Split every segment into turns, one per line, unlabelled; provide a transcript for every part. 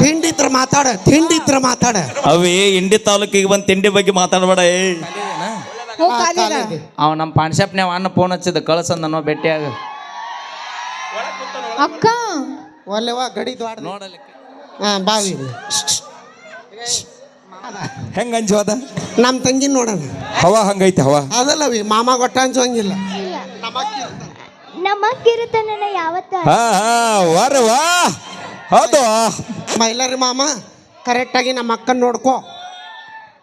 ತಿಂಡಿ ಇತ್ರ ಮಾತಾಡ ತಿಂಡಿ ಇತ್ರ ಮಾತಾಡ.
ಅವೇ ಇಂಡಿ ತಾಲೂಕಿಗೆ ಬಂದು ತಿಂಡಿ ಬಗ್ಗೆ ಮಾತಾಡಬೇಡ ಏ.
ಅವ ನಮ್ಮ ಪಾನ್ಶಾಪ್ನ್ಯಾವ ಅಣ್ಣ ಫೋನ್ ಹಚ್ಚಿದ ಕಳ್ಸಂದ ನೋ ಭೇಟಿಯಾಗ.
ಅಕ್ಕ.
ಒಲ್ಲೆವಾ ಗಡಿ ದ್ವಾಡ
ನೋಡಲಿ
ಹಾ ಬಾವಿ
ಹೆಂಗ ಅಂಜೋದ
ನಮ್ಮ ತಂಗಿ ನೋಡೋಣ.
ಹವಾ ಹಂಗೈತೆ ಹವಾ.
ಅದಲ್ಲವಿ ಮಾಮ ಗೊಟ್ಟ ಅನ್ಸೋಂಗಿಲ್ಲ
ನಮ್ಮ ಕಿರುತನ ಯಾವತ್ತ?
ಹಾ ಹಾ ವಾರ ವಾ. ಹೌದು
ಮೈಲಾರಿ ಮಾಮ ಕರೆಕ್ಟಾಗಿ ನಮ್ಮ ಅಕ್ಕನ ನೋಡ್ಕೋ.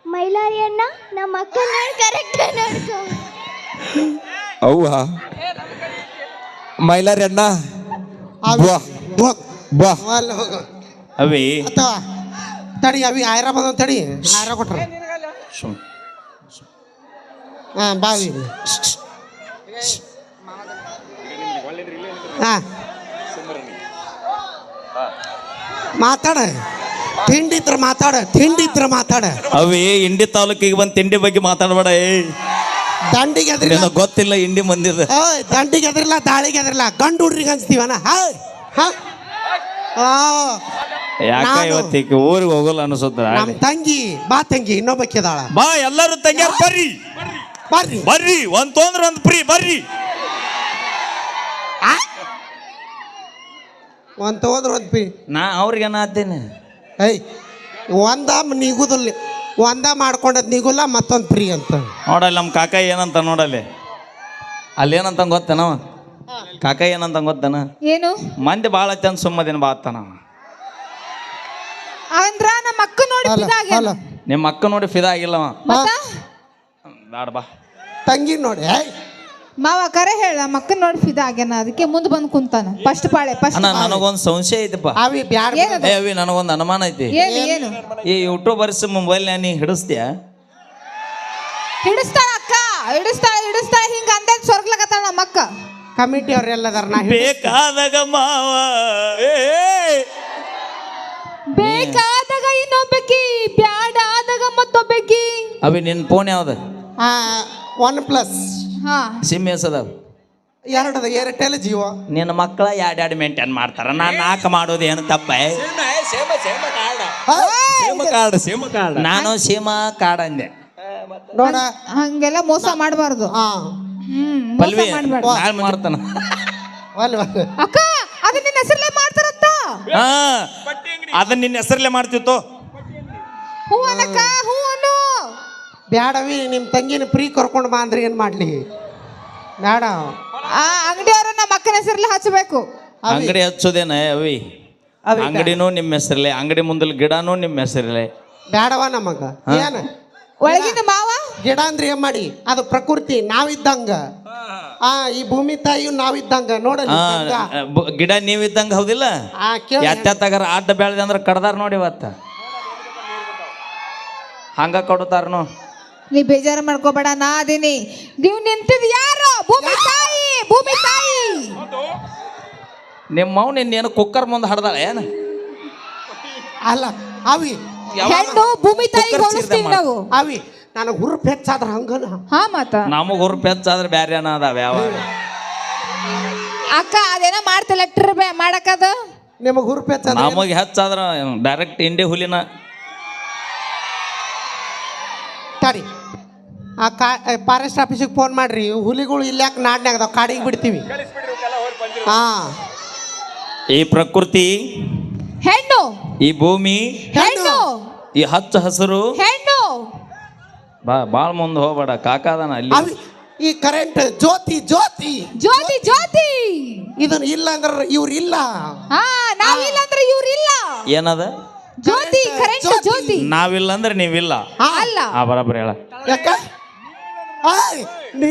ಮೈಲಾರಿ ಅಣ್ಣ ನಮ್ಮ ಅಕ್ಕನ ನೋಡಿ ಕರೆಕ್ಟ್ ನೋಡ್ಕೊ.
ಅವ್ವ. ಮೈಲಾರಿ ಅಣ್ಣ.
ಅವಿ
ಬಾ. ಬಾ.
ಅಲ್ಲಿ ಹೋಗು.
ಅವಿ.
ಅಥವಾ ತಡಿ ಅವಿ ಆಯ್ರ ಬಂದ ತಡಿ. ಆಯ್ರ ಕೊಟ್ರ.
ಸುಮ್.
ಹಾ ಬಾವಿ ಹಾ. ಮಾತಾಡ. ತಿಂಡಿ ಇದ್ರ ಮಾತಾಡ ತಿಂಡಿ ಇದ್ರ ಮಾತಾಡ.
ಅವೇ ಇಂಡಿ ತಾಲೂಕಿಗೆ ಬಂದು ತಿಂಡಿ ಬಗ್ಗೆ ಮಾತಾಡಬೇಡ ಏ.
ದಂಡಿಗೆ ಎದ್ರಿಲ್ಲ.
ನಿನಗೆ ಗೊತ್ತಿಲ್ಲ ಇಂಡಿ ಮಂದಿರ
ಓಯ್ ದಂಡಿಗೆ ಎದ್ರಿಲ್ಲ ದಾಳಿಗೆ ಎದ್ರಿಲ್ಲ. ಗಂಡು ಹುಡ್ರಿಗೆ ಅನ್ಸ್ತೀವನ ಹಾಯ್ ಹಾ. ಆ,
ಯಾಕ
ನಾನು-
ಇವತ್ತಿಗೆ ಊರಿಗೆ ಹೋಗಲ್ಲ ಅನಿಸುತ್ತ
ನಮ್ಮ ತಂಗಿ ಬಾ ತಂಗಿ ಇನ್ನೊಬ್ಬಕ್ಕಿದಾಳ
ಬಾ ಎಲ್ಲರೂ ತಂಗ್ಯಾರ ಬರ್ರಿ.
ಬರ್ರಿ.
ಬರ್ರಿ ಒಂದ್ ತೊಂದ್ರೆ ಒಂದ್ ಫ್ರೀ ಬರ್ರಿ.
ಒಂದ್ ತಗೋದ್ರ ಒಂದು ಪಿ.
ನಾ ಅವ್ರಿಗೆ ಏನಾದ್ದೇನೆ
ಐ ಒಂದ ನಿಗುದಿಲ್ಲ ಒಂದ ಮಾಡ್ಕೊಂಡದ್ ನಿಗುಲ್ಲ ಮತ್ತೊಂದು ಫ್ರೀ ಅಂತ.
ನೋಡಲ್ಲಿ ನಮ್ಮ ಕಾಕ ಏನಂತ ನೋಡಲ್ಲಿ.
ಅಲ್ಲೇನಂತ ಗೊತ್ತೇನವ ಕಾಕ ಏನಂತ ಗೊತ್ತೇನ?
ಏನು?
ಮಂದಿ ಭಾಳ ಚಂದ ಸುಮ್ಮದಿನ ಬಾತನ
ಅಂದ್ರ ನಮ್ಮ ಅಕ್ಕ ನೋಡಿ
ಅಲ್ಲ ಅಲ್ಲ.
ನಿಮ್ಮ ಅಕ್ಕ ನೋಡಿ ಫಿದಾ ಆಗಿಲ್ಲವ
ಮತ್ತ?
ಬೇಡ ಬಾ.
ತಂಗಿ ನೋಡಿ ಏಯ್.
ಮಾವ ಕರೆ ಹೇಳ ಮಕ್ಕನ ನೋಡಿ ಫಿದಾ ಆಗ್ಯಾನ ಅದಕ್ಕೆ ಮುಂದೆ ಬಂದು ಕುಂತಾನ. ಫಸ್ಟ್ ಪಾಳೆ ಫಸ್ಟ್
ಅಣ್ಣ ನನಗೊಂದು ಸಂಶಯ ಐತಪ್ಪ.
ಅವಿ ಬ್ಯಾಡ
ಏನದು?
ಏ ಅವಿ ನನಗೊಂದು ಅನುಮಾನ ಐತಿ.
ಏನು ಏನು?
ಈ ಯೂಟ್ಯೂಬರ್ಸ್ ಮೊಬೈಲ್ ನೀ ಹಿಡಿಸ್ತೀಯ?
ಹಿಡಿಸ್ತಾಳ ಅಕ್ಕ ಹಿಡಿಸ್ತಾಳ ಹಿಡಿಸ್ತಾಳ ಹಿಂಗ ಅಂದ ಸ್ವರ್ಗ್ಲಕತ್ತಾನ ನಮ್ಮ ಅಕ್ಕ.
ಕಮಿಟಿ ಅವ್ರೆಲ್ಲ ನಾ ಹಿಡ್ದು-
ಬೇಕಾದಾಗ ಮಾವ ಏ, ಏ.
ಬೇಕಾದಾಗ ಇನ್ನೊಬ್ಬಕಿ ಬ್ಯಾಡ ಆದಾಗ ಮತ್ತೊಬ್ಬಕಿ.
ಅವಿ ನಿನ್ನ ಫೋನ್ ಯಾವ್ದು?
ಆ ಒನ್ ಪ್ಲಸ್.
ಹಾ.
ಸಿಮ್ ಎಸದಾವ
ಎರಡದ ಏರ್ಟೆಲ್ ಜೀವ.
ನಿನ್ನ ಮಕ್ಕಳ ಎರಡೆರಡು ಮೇಂಟೈನ್ ಮಾಡ್ತಾರ? ನಾನು ನಾಲ್ಕು ಮಾಡೋದು ಏನು ತಪ್ಪ?
ನಾನು ಸೇಮ ಕಾರ್ಡ್
ನಾನು ಸೀಮಾ ಕಾಡ್ ಅಂದೆ.
ನೋಡ.
ಹಂಗೆಲ್ಲ ಮೋಸ ಮಾಡಬಾರ್ದು.
ಹಾ.
ಹ್ಮ್ ಮೋಸ
ಪಲ್ವಿ
ಮಾಡ್ಬೇಡ
ನಾಳೆ ಮಾಡ್ತಾನ.
ಅಕ್ಕ ಅದು ನಿನ್ನ ಹೆಸರಲ್ಲೇ ಮಾಡ್ತಾರತ್ತ?
ಹಾ. ಅದನ್ನ ನಿನ್ನ ಹೆಸರಲ್ಲೇ ಮಾಡ್ತಿತ್ತು
ಹೂ ಅಲ್ಲಕ್ಕ ಹೂ
ಬ್ಯಾಡವಿ ನಿಮ್ಮ ತಂಗಿನ ಫ್ರೀ ಕರ್ಕೊಂಡು ಬಾ ಅಂದ್ರೆ ಏನು ಮಾಡ್ಲಿ? ಬೇಡ
ಆ ಅಂಗಡಿಯವರು ನಮ್ಮ ಅಕ್ಕನ ಹೆಸರಲ್ಲಿ ಹಚ್ಚಬೇಕು.
ಅಂಗಡಿ ಹಚ್ಚೋದೇನ ಅವಿ?
ಅವಿ
ಅಂಗಡಿನೂ ನಿಮ್ಮ ಹೆಸರಲ್ಲೇ ಅಂಗಡಿ ಮುಂದಲ್ ಗಿಡನೂ ನಿಮ್ಮ ಹೆಸರಲ್ಲೇ.
ಬ್ಯಾಡವ ನಮಗ? ಏನ?
ಒಳಗಿನ ಮಾವ?
ಗಿಡ ಅಂದ್ರೆ ಏನ್ ಮಾಡಿ? ಅದು ಪ್ರಕೃತಿ ನಾವಿದ್ದಂಗ. ಆ ಈ ಭೂಮಿ ತಾಯಿ ನಾವಿದ್ದಂಗ.
ನೋಡ ಬ- ಗಿಡ ನೀವಿದ್ದಂಗೆ ಹೌದಿಲ್ಲ?
ಆ ಕೇಳ.
ಎತ್ತೆತ್ತಾಗಾರ ಅಡ್ಡ ಬೆಳೆದ ಅಂದ್ರೆ ಕಡ್ದಾರ ನೋಡಿ ಇವತ್ತ. ಹಂಗ ಕೊಡ್ತಾರನು?
ನೀ ಬೇಜಾರು ಮಾಡ್ಕೋಬೇಡ ನಾ ಅದೀನಿ. ನೀವು ನಿಂತಿದ್ ಯಾರು? ಭೂಮಿ ತಾಯಿ ಭೂಮಿ ತಾಯಿ.
ನಿಮ್ಮ ಇನ್ನೇನು ಕುಕ್ಕರ್ ಮುಂದೆ ಹಡ್ದಾಳೆ ಏನು?
ಅಲ್ಲ ಅವಿ
ಹೆಣ್ಣು ಭೂಮಿ ತಾಯಿ
ಕುಕ್ಕರ್
ಹೋಲಿಸ್ತೀವಿ
ಚೀರ್ದ
ನಾವು.
ಅವಿ ನನಗೆ ಹುರುಪ್ ಹೆಚ್ಚಾದ್ರ ಹಂಗನ?
ಹಾ ಮಾತ.
ನಮಗೆ ಹುರುಪ್ ಹೆಚ್ಚಾದ್ರೆ ಬ್ಯಾರೆ ಏನೋ ಅದಾವ ಯಾವ
ಅಕ್ಕ ಅದೇನೋ ಮಾಡ್ತಿಲ್ಲ ಲೆಟ್ರ್ ಮಾಡಕ್ಕದ
ನಿಮಗೆ ಹುರುಪ್ ಹೆಚ್ಚಾದ್ರ?
ನಮಗೆ ಹೆಚ್ಚಾದ್ರ ಡೈರೆಕ್ಟ್ ಇಂಡಿ ಹುಲಿನ
ತಡಿ ಆ ಕಾ ಫಾರೆಸ್ಟ್ ಆಫೀಸಿಗೆ ಫೋನ್ ಮಾಡ್ರಿ. ಹುಲಿಗಳು ಇಲ್ಲಾಕ ನಾಡ್ನ್ಯಾಗ ಅದಾವ? ಕಾಡಿಗೆ ಬಿಡ್ತೀವಿ. ಹಾ
ಈ ಪ್ರಕೃತಿ
ಹೆಣ್ಣು.
ಈ ಭೂಮಿ
ಹೆಣ್ಣು.
ಈ ಹಚ್ಚ ಹಸಿರು.
ಹೆಣ್ಣು.
ಬಾ ಭಾಳ ಮುಂದೆ ಹೋಗ್ಬೇಡ. ಕಾಕಾದನ ಅಲ್ಲಿ.
ಅವಿ ಈ ಕರೆಂಟ್ ಜ್ಯೋತಿ ಜ್ಯೋತಿ.
ಜ್ಯೋತಿ ಜ್ಯೋತಿ.
ಇದನ್ನ ಇಲ್ಲ ಅಂದ್ರೆ ಇವ್ರು ಇಲ್ಲ
ಹಾ. ನಾವಿಲ್ಲ ಅಂದ್ರೆ ಇವ್ರಿಲ್ಲ.
ಏನದ?
ಜ್ಯೋತಿ ಕರೆಂಟ್
ಜ್ಯೋತಿ.
ನಾವಿಲ್ಲ ಅಂದ್ರೆ ನೀವಿಲ್ಲ.
ಹಾ
ಅಲ್ಲ.
ಆ ಬರಬರ ಹೇಳ.
ಯಾಕ? ಆಯ್, ನೀ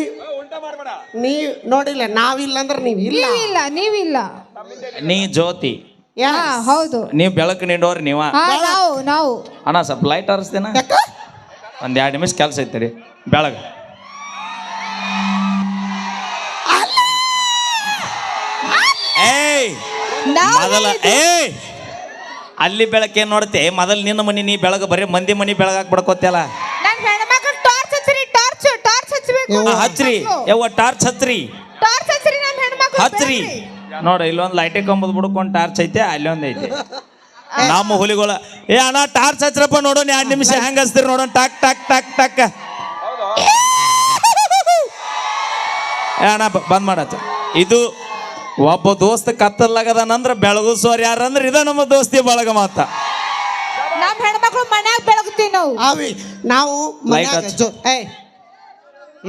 ನೀ ನೋಡಿಲ್ಲ ನಾವಿಲ್ಲ. ಅಂದ್ರೆ ನೀವು ಇಲ್ಲ
ನೀವಿಲ್ಲ ನೀವಿಲ್ಲ.
ನೀ ಜ್ಯೋತಿ.
ಯಾ.
ಹಾ ಹೌದು.
ನೀವು ಬೆಳಕು ನೀಡೋರಿ ನೀವ.
ಹಾ ನಾವು ನಾವು.
ಅಣ್ಣ ಸ್ವಲ್ಪ ಲೈಟ್ ಹರಿಸ್ತೇನ
ಯಾಕ?
ಒಂದ್ ಎರಡು ನಿಮಿಷ ಕೆಲಸ ಐತೆ ರೀ ಬೆಳಗ
ಏಯ್
ನಾವು
ಮೊದಲ ಏಯ್. ಅಲ್ಲಿ ಬೆಳಕೇನ್ ನೋಡ್ತೆ? ಮೊದಲು ನಿನ್ನ ಮನೆ ನೀ ಬೆಳಗ ಬರೀ ಮಂದಿ ಮನಿ ಬೆಳಗಾಕ್ ಬಿಡ್ಕೋತಿಯಲ್ಲ?
ಹೆಣ್ಮಕ್ಳು ಟಾರ್ಚ್ ಹಚ್ಚ್ರಿ ಟಾರ್ಚ್ ಟಾರ್ಚ್ ಹಚ್ಬೇಕು.
ಯವ್ವ ಟಾರ್ಚ್ ಹಚ್ರಿ.
ಟಾರ್ಚ್ ಹಚ್ಚ್ರಿ ಹೆಣ್ಮಕ್ಳು
ಹಚ್ರಿ. ನೋಡ ಇಲ್ಲೊಂದು ಲೈಟೇ ಕಂಬದ್ ಬಿಡ್ಕೊಂಡು ಟಾರ್ಚ್ ಐತೆ ಅಲ್ಲೊಂದು ಐತೆ. ನಮ್ಮ ಹುಲಿಗಳ. ಏ ಅಣ್ಣ ಟಾರ್ಚ್ ಹಚ್ರಪ್ಪ ನೋಡೋಣ ಎರಡು ನಿಮಿಷ ಹೆಂಗ್ ಹಚ್ತೀರಿ ನೋಡೋಣ ಟಕ್ ಟಕ್ ಟಕ್ ಟಾಕ್. ಏ ಅಣ್ಣ ಬಂದ್ ಮಾಡತ್ತ. ಇದು ಒಬ್ಬ ದೋಸ್ತ ಕತ್ತಲಾಗದಾನಂದ್ರ ಬೆಳಗುಸೋರ್ ಯಾರಂದ್ರ ಇದ ನಮ್ಮ ದೋಸ್ತಿ ಬಳಗ ಮಾತ.
ನಮ್ ಹೆಣ್ಮಕ್ಳು ಮನ್ಯಾಗ ಬೆಳಗ್ತೀವಿ ನಾವು.
ಅವಿ ನಾವು ಮನ್ಯಾಗ
ಹಚ್ಚು.
ಜೋ ಏ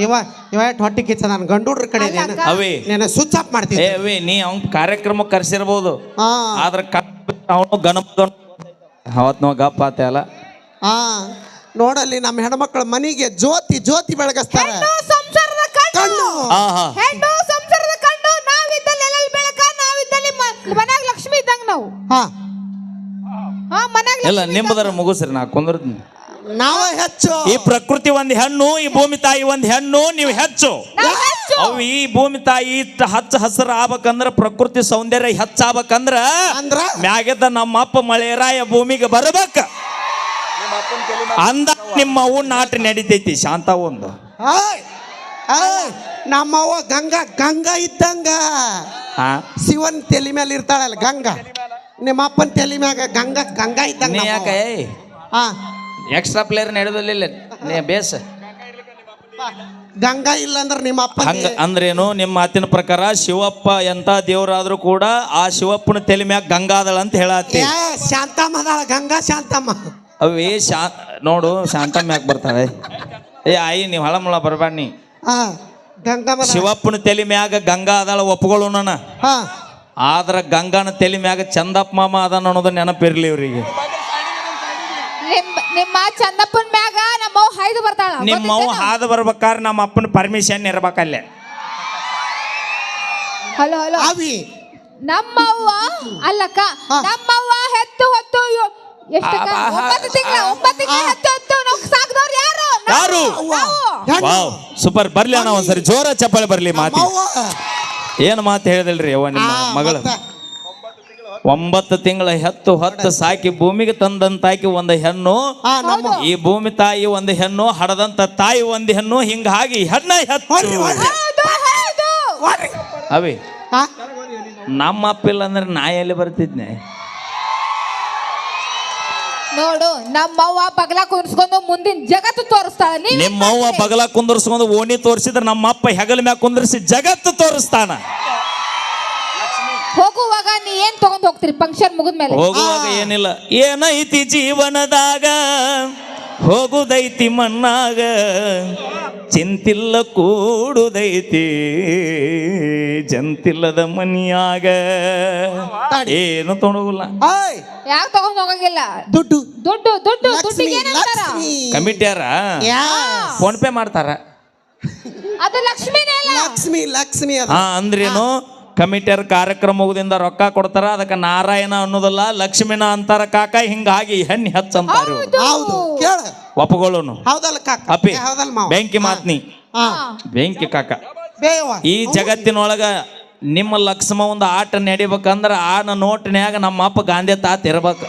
ಇವ ಇವ ಹೊಟ್ಟಿ ಕಿಚ್ಚ ನಾನು ಗಂಡೂಡ್ರ ಕಡೆ
ಅವಿ.
ನೀನು ಸ್ವಿಚ್ ಆಫ್ ಮಾಡ್ತೀನಿ
ಏ ಅವಿ ನೀ ಅವ್ನ ಕಾರ್ಯಕ್ರಮ ಕರ್ಸಿರ್ಬೋದು.
ಹಾ.
ಆದ್ರ ಅವನು ಗಣಪ ಅವತ್ ನಾವು ಗಪ್ಪ ಆತೆ ಅಲ್ಲ.
ಹಾ ನೋಡಲ್ಲಿ ನಮ್ಮ ಹೆಣ್ಮಕ್ಳ ಮನೆಗೆ ಜ್ಯೋತಿ ಜ್ಯೋತಿ ಬೆಳಗಸ್ತಾರೆ.
ಸಂಸಾರದ ಕಣ್ಣು.
ಕಣ್ಣು.
ಹಾ ಹಾ.
ಹೆಣ್ಣು ಮನ್ಯಾಗ ಲಕ್ಷ್ಮಿ ಇದ್ದಂಗ ನಾವು.
ಹಾ.
ಹಾ ಮನ್ಯಾಗ
ಇಲ್ಲ ನಿಮ್ಮದರ ಮುಗಿಸ್ರಿ ನಾ ಕುಂದ್ರ
ನಾವ ಹೆಚ್ಚು.
ಈ ಪ್ರಕೃತಿ ಒಂದ್ ಹೆಣ್ಣು ಈ ಭೂಮಿ ತಾಯಿ ಒಂದ್ ಹೆಣ್ಣು ನೀವು ಹೆಚ್ಚು.
ನಾವ್ ಹೆಚ್ಚು.
ಅವು ಈ ಭೂಮಿ ತಾಯಿ ಇಷ್ಟ ಹಚ್ಚ ಹಸಿರು ಆಗ್ಬೇಕಂದ್ರ ಪ್ರಕೃತಿ ಸೌಂದರ್ಯ ಹೆಚ್ಚಾಗ್ಬೇಕಂದ್ರ
ಅಂದ್ರ?
ಮ್ಯಾಗಿದ್ದ ನಮ್ಮ ಅಪ್ಪ ಮಳೆರಾಯ ಭೂಮಿಗೆ ಬರ್ಬೇಕ. ಅಂದ ನಿಮ್ಮ ಅವು ನಾಟ ನಡಿತೈತಿ ಶಾಂತ ಒಂದು.
ಏಯ್, ನಮ್ಮವ್ವ ಗಂಗಾ ಗಂಗಾ ಇದ್ದಂಗ. ಶಿವನ್ ತಲೆ ಮೇಲೆ ಇರ್ತಾಳಲ್ಲ ಗಂಗಾ. ನಿಮ್ಮ ಅಪ್ಪನ ತಲೆ ಮ್ಯಾಗ ಗಂಗಾ ಗಂಗಾ ಇದ್ದಂಗ
ನೀ ಯಾಕ
ನಮ್ಮವ್ವ. ಹಾ.
ಎಕ್ಸ್ಟ್ರಾ ಪ್ಲೇಯರ್ ನಡೆದಿಲ್ಲ ನೀ ಬೇಸ್.
ಗಂಗಾ ಇಲ್ಲ ಅಂದ್ರೆ ನಿಮ್ಮ ಅಪ್ಪ
ಹಂಗ ಅಂದ್ರೇನು ನಿಮ್ಮ ಮಾತಿನ ಪ್ರಕಾರ ಶಿವಪ್ಪ ಎಂತ ದೇವರಾದ್ರೂ ಕೂಡ ಆ ಶಿವಪ್ಪನ ತಲೆ ಮ್ಯಾಗ ಗಂಗಾದಳ ಅಂತ ಹೇಳತ್ತಿ.
ಶಾಂತಮ್ಮ ಅದಾಳ ಗಂಗಾ ಶಾಂತಮ್ಮ.
ಅವೇ ಶಾ ನೋಡು ಶಾಂತಮ್ಮ ಯಾಕೆ ಬರ್ತಾಳೆ? ಏ ಆಯಿ ನೀವು ಹಳಮಳ ಬರ್ಬೇಡ ನೀ.
ಹಾ ಗಂಗಮ್ಮ
ಶಿವಪ್ಪನ ತಲೆ ಮ್ಯಾಗ ಗಂಗಾ ಅದಾಳ ಒಪ್ಪಗೊಳ್ಳೋಣ ನನ್ನ.
ಹಾ.
ಆದ್ರ ಗಂಗಾನ ತಲೆ ಮ್ಯಾಗ ಚಂದಪ್ಪ ಮಾಮ ಅದಾನ ಅನ್ನೋದು ನೆನಪಿರ್ಲಿ ಇವ್ರಿಗೆ.
ನಿಮ್ ನಿಮ್ಮ ಚಂದಪ್ಪನ ಮ್ಯಾಗ ನಮ್ಮವ್ವ ಹಾಯ್ದು ಬರ್ತಾಳ.
ನಿಮ್ಮವ್ವ ಹಾದು ಬರ್ಬೇಕಾದ್ರೆ ನಮ್ಮ ಅಪ್ಪನ ಪರ್ಮಿಷನ್ ಇರ್ಬೇಕಲ್ಲೇ
ಹಲೋ ಹಲೋ.
ಅವಿ
ನಮ್ಮವ್ವ ಅಲ್ಲಕ್ಕ ನಮ್ಮವ್ವ ಹೆತ್ತು ಹೊತ್ತು ಯೋ- ಎಷ್ಟಕ್ಕ?
ಆ, ಆ,
ಒಂಬತ್ತು ತಿಂಗಳ ಒಂಬತ್ತು ತಿಂಗಳ ಹೆತ್ತು ಹೊತ್ತು ನಾವು ಸಾಕ್ದವ್ರು ಯಾರು.
ಯಾರು? ವಾವ್. ಸೂಪರ್. ಬರ್ಲಿ ಅಣ್ಣ ಒಂದ್ಸರಿ. ಜೋರ ಚಪ್ಪಾಳೆ ಬರ್ಲಿ ಮಾತಿ. ಏನು ಮಾತು ಹೇಳಿದಲ್ರಿ ಅವ್ವ ನಿಮ್ಮ ಮಗಳ? ಒಂಬತ್ತು ತಿಂಗಳ ಹತ್ತು ಹತ್ತು ಸಾಕಿ ಭೂಮಿಗೆ ತಂದಂತಾಕಿ ಒಂದು ಹೆಣ್ಣು.
ಆ, ನಮ್ಮ
ಈ ಭೂಮಿ ತಾಯಿ ಒಂದು ಹೆಣ್ಣು ಹಡದಂತ ತಾಯಿ ಒಂದು ಹೆಣ್ಣು ಹಿಂಗಾಗಿ ಹೆಣ್ಣ ಹತ್ತು. ಅವಿ ನಮ್ಮ ಅಪ್ಪಿಲ್ಲ ಅಂದ್ರೆ ನಾ ಎಲ್ಲಿ ಬರ್ತಿದ್ನೆ?
ನೋಡು ನಮ್ಮವ್ವ ಬಗಲ ಕುಂದ್ಸ್ಕೊಂಡು ಮುಂದಿನ ಜಗತ್ತು ತೋರಿಸ್ತಾಳ. ನೀವ್
ನಿಮ್ಮವ್ವ? ಬಗಲ ಕುಂದರ್ಸ್ಕೊಂಡು ಓಣಿ ತೋರಿಸಿದ್ರೆ ನಮ್ಮ ಅಪ್ಪ ಹೆಗಲ ಮ್ಯಾಗ ಕುಂದರ್ಸಿ ಜಗತ್ತು ತೋರಿಸ್ತಾನ.
ಹೋಗುವಾಗ ನೀ ಏನ್ ತಗೊಂಡ್ ಹೋಗ್ತೀರಿ? ಫಂಕ್ಷನ್ ಮುಗಿದ್ಮೇಲೆ?
ಹೋಗುವಾಗ ಏನಿಲ್ಲ ಏನೈತಿ ಜೀವನದಾಗ? ಹೋಗುದೈತಿ ಮಣ್ಣಾಗ ಚಿಂತಿಲ್ಲ ಕೂಡುದೈತಿ ಜಂತಿಲ್ಲದ ಮನಿಯಾಗ. ಏನು ತೊಡಗುಲ್ಲ.
ಏಯ್,
ಯಾಕೆ ತಗೊಂಡ್ ಹೋಗಂಗಿಲ್ಲ.
ದುಡ್ಡು.
ದುಡ್ಡು ದುಡ್ಡು ದುಡ್ಡಿಗೆ ಏನಂತಾರ
ಲಕ್ಷ್ಮಿ.
ಕಮಿಟಿಯಾರ
ಯಾ.
ಫೋನ್ ಪೇ ಮಾಡ್ತಾರ.
ಅದು ಲಕ್ಷ್ಮಿನೇ ಅಲ್ಲ.
ಲಕ್ಷ್ಮಿ ಲಕ್ಷ್ಮಿ ಅದು.
ಹಾ ಅಂದ್ರೇನು? ಕಮಿಟಿಯರ್ ಕಾರ್ಯಕ್ರಮ ಮುಗಿದಿಂದ ರೊಕ್ಕ ಕೊಡ್ತಾರ ಅದಕ್ಕೆ ನಾರಾಯಣ ಅನ್ನೋದಲ್ಲ ಲಕ್ಷ್ಮೀನ ಅಂತಾರ ಕಾಕ ಹಿಂಗಾಗಿ ಹೆಣ್ಣು ಹೆಚ್ಚ ಅಂತಾರ.
ಹೌದು ಕೇಳ.
ಒಪ್ಪಗೊಳ್ಳೋನು
ಹೌದಲ್ಲ ಕಾಕ?
ಅಪ್ಪಿ
ಹೌದಲ್ಲ ಮಾವ?
ಬೆಂಕಿ ಮಾತ್ನಿ.
ಹಾ.
ಬೆಂಕಿ ಕಾಕ.
ಬೇವ
ಈ ಜಗತ್ತಿನೊಳಗ ನಿಮ್ಮ ಲಕ್ಷ್ಮ ಒಂದು ಆಟ ನಡಿಬೇಕಂದ್ರ ಆನ ನೋಟಿನ್ಯಾಗ ನಮ್ಮ ಅಪ್ಪ ಗಾಂಧಿ ತಾತ ಇರ್ಬೇಕು.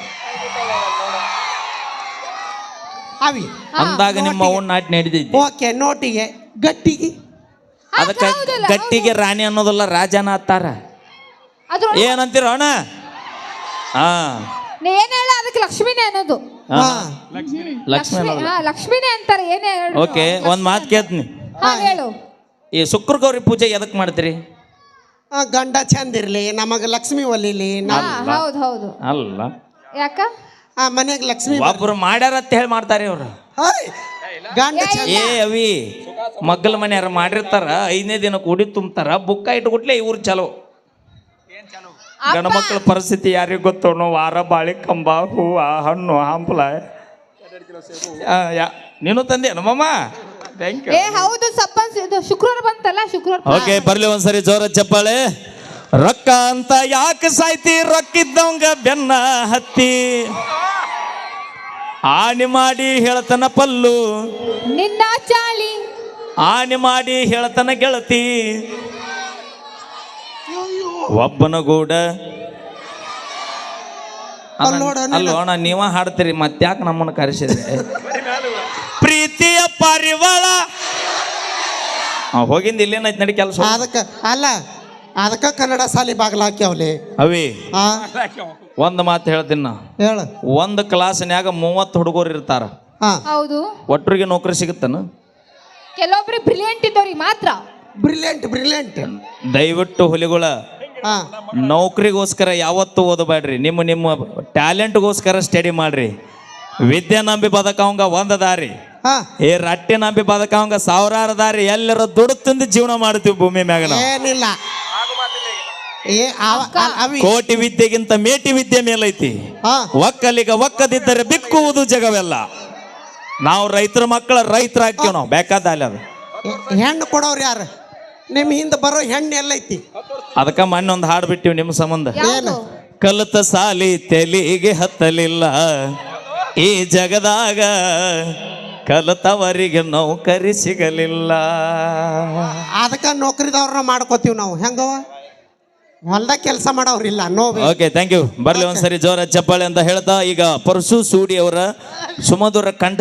ಅವಿ.
ಅಂದಾಗ ನಿಮ್ಮ ಅವ್ನ ಆಟ ನಡಿದೈತಿ
ಓಕೆ ನೋಟಿಗೆ. ಗಟ್ಟಿಗೆ.
ಅದಕ್ಕೆ
ಹೌದಲ್ಲ,
ಗಟ್ಟಿಗೆ ರಾಣಿ ಅನ್ನೋದಲ್ಲ ರಾಜನ ಅತ್ತಾರ
ಅದ್ರ
ಏನಂತೀರ ಅಣ್ಣ? ಹಾ.
ಏನ್ ಹೇಳ? ಅದಕ್ಕೆ ಲಕ್ಷ್ಮಿನೇ ಅನ್ನೋದು.
ಹಾ.
ಲಕ್ಷ್ಮಿ
ಲಕ್ಷ್ಮಿ
ಅನ್ನೋದು
ಹಾ ಲಕ್ಷ್ಮಿನೇ ಅಂತಾರೆ ಏನೇ ಹೇಳು?
ಓಕೆ ಒಂದ್ ಮಾತು ಕೇಳ್ತೀನಿ.
ಹಾ ಹೇಳು.
ಈ ಶುಕ್ರ ಗೌರಿ ಪೂಜೆ ಎದಕ್ ಮಾಡ್ತೀರಿ?
ಆ, ಗಂಡ ಚಂದ ಇರ್ಲಿ ನಮಗ ಲಕ್ಷ್ಮಿ ಒಲಿಲಿ
ಹಾ ಹೌದು ಹೌದು.
ಅಲ್ಲ.
ಯಾಕ?
ಆ ಮನೆಗೆ ಲಕ್ಷ್ಮಿ
ಒಬ್ರು ಮಾಡ್ಯಾರ ಅಂತ ಹೇಳಿ ಮಾಡ್ತಾರೆ ಇವ್ರು.
ಹಾಯ್, ಗಂಡ ಚಂದ
ಏ ಅವಿ. ಮಗ್ಗಲ ಮನೆಯಾರ ಮಾಡಿರ್ತಾರ ಐದನೇ ದಿನ ಕೂಡಿ ತುಂಬ್ತಾರ ಬುಕ್ಕ ಇಟ್ಕೊಟ್ಲೆ ಇವ್ರು ಚಲೋ ಗಣಮಕ್ಳ ಪರಿಸ್ಥಿತಿ ಯಾರಿಗೂ ಗೊತ್ತೋನು ವಾರ ಬಾಳೆ ಕಂಬ ಹೂವ ಹಣ್ಣು ಹಂಪಲ. ನೀನು ತಂದೆ ನಮ್ಮಮ್ಮ? ಥ್ಯಾಂಕ್ ಯು
ಏ ಹೌದು ಸಪ್ಪ ಇದು ಶುಕ್ರವಾರ ಬಂತಲ್ಲ ಶುಕ್ರವಾರ
ಓಕೆ ಬರ್ಲಿ ಒಂದ್ಸರಿ ಜೋರ ಚಪ್ಪಾಳೆ. ರೊಕ್ಕ ಅಂತ ಯಾಕೆ ಸಾಯ್ತಿ? ರೊಕ್ಕಿದ್ದವಂಗ ಬೆನ್ನ ಹತ್ತಿ. ಆಣಿ ಮಾಡಿ ಹೇಳ್ತನ ಪಲ್ಲು.
ನಿನ್ನ ಚಾಳಿ
ಆಣಿ ಮಾಡಿ ಹೇಳ್ತನ ಗೆಳತಿ. ಒಬ್ಬನ ಗೂಡ.
ಅಲ್ಲೋಣ.
ಅಲ್ಲೋ ಅಣ್ಣ ನೀವ ಹಾಡ್ತೀರಿ ಮತ್ತ್ಯಾಕೆ ನಮ್ಮನ್ನ ಕರೆಸಿದ್ರಿ? ಪ್ರೀತಿಯ ಪರಿವಳ. ಆ, ಹೋಗಿಂದ ಇಲ್ಲೇನೈತಿ ನಡಿ ಕೆಲಸ
ಅದಕ್ಕ ಅಲ್ಲ ಅದಕ್ಕ ಕನ್ನಡ ಸಾಲಿ ಬಾಗ್ಲ ಹಾಕ್ಯಾವ್ಲಿ
ಅವಿ ಒಂದ್ ಮಾತು ಹೇಳ್ತೀನಿ ನಾ.
ಹೇಳು.
ಒಂದು ಕ್ಲಾಸ್ನ್ಯಾಗ ಮೂವತ್ತು ಹುಡುಗರು ಇರ್ತಾರ.
ಹೌದು.
ಒಟ್ಟರಿಗೆ ನೌಕರಿ ಸಿಗುತ್ತನ?
ಕೆಲವೊಬ್ರು ಬ್ರಿಲಿಯಂಟ್ ಇದ್ದವ್ರಿಗೆ ಮಾತ್ರ.
ಬ್ರಿಲಿಯಂಟ್ ಬ್ರಿಲಿಯಂಟ್
ದಯವಿಟ್ಟು ಹುಲಿಗಳ
ಹಾ.
ನೌಕರಿಗೋಸ್ಕರ ಯಾವತ್ತೂ ಓದಬೇಡ್ರಿ. ನಿಮ್ಮ ನಿಮ್ಮ ಟ್ಯಾಲೆಂಟ್ಗೋಸ್ಕರ ಸ್ಟಡಿ ಮಾಡ್ರಿ. ವಿದ್ಯೆ ನಂಬಿ ಬದಕವಂಗ ಒಂದ ದಾರಿ.
ಹಾ.
ಏ ರಟ್ಟೆ ನಂಬಿ ಬದಕವಂಗ ಸಾವಿರಾರು ದಾರಿ. ಎಲ್ಲರೂ ದುಡ್ಡು ತಿಂದು ಜೀವನ ಮಾಡ್ತೀವಿ ಭೂಮಿ ಮ್ಯಾಗ ನಾವು
ಏನಿಲ್ಲ. ಏ ಅವ-
ಕೋಟಿ ವಿದ್ಯೆಗಿಂತ ಮೇಟಿ ವಿದ್ಯೆ ಮೇಲೈತಿ.
ಹಾ.
ಒಕ್ಕಲಿಗ ಒಕ್ಕದಿದ್ದರೆ ಬಿಕ್ಕುವುದು ಜಗವೆಲ್ಲ. ನಾವು ರೈತರ ಮಕ್ಕಳ ರೈತರ ಹಾಕ್ತೀವಿ ನಾವು ಅಲ್ಲ ಅದು.
ಹೆಣ್ಣು ಕೊಡೋರು ಯಾರು? ನಿಮ್ಮ ಹಿಂದೆ ಬರೋ ಹೆಣ್ಣು ಎಲ್ಲೈತಿ?
ಅದಕ್ಕೆ ಒಂದು ಹಾಡು ಬಿಟ್ಟಿವಿ ನಿಮ್ಮ ಸಂಬಂಧ.
ಏನು
ಕಲಿತ ಸಾಲಿ ತೆಲಿಗೆ ಹತ್ತಲಿಲ್ಲ. ಈ ಜಗದಾಗ ಕಲಿತವರಿಗೆ ನೌಕರಿ ಸಿಗಲಿಲ್ಲ.
ಅದಕ್ಕೆ ನೌಕರಿದವ್ರನ್ನ ಮಾಡ್ಕೋತೀವಿ ನಾವು. ಹೆಂಗವ ಹೊಲ್ದಾಗ ಕೆಲಸ ಮಾಡೋರಿಲ್ಲ ನೋವು.
ಓಕೆ ಥ್ಯಾಂಕ್ ಯು ಬರ್ಲಿ ಒಂದ್ಸರಿ ಜೋರ ಚಪ್ಪಾಳೆ ಅಂತ ಹೇಳ್ತಾ ಈಗ ಪರಶು ಸೂಡಿ ಅವರ ಸುಮಧುರ ಕಂಠ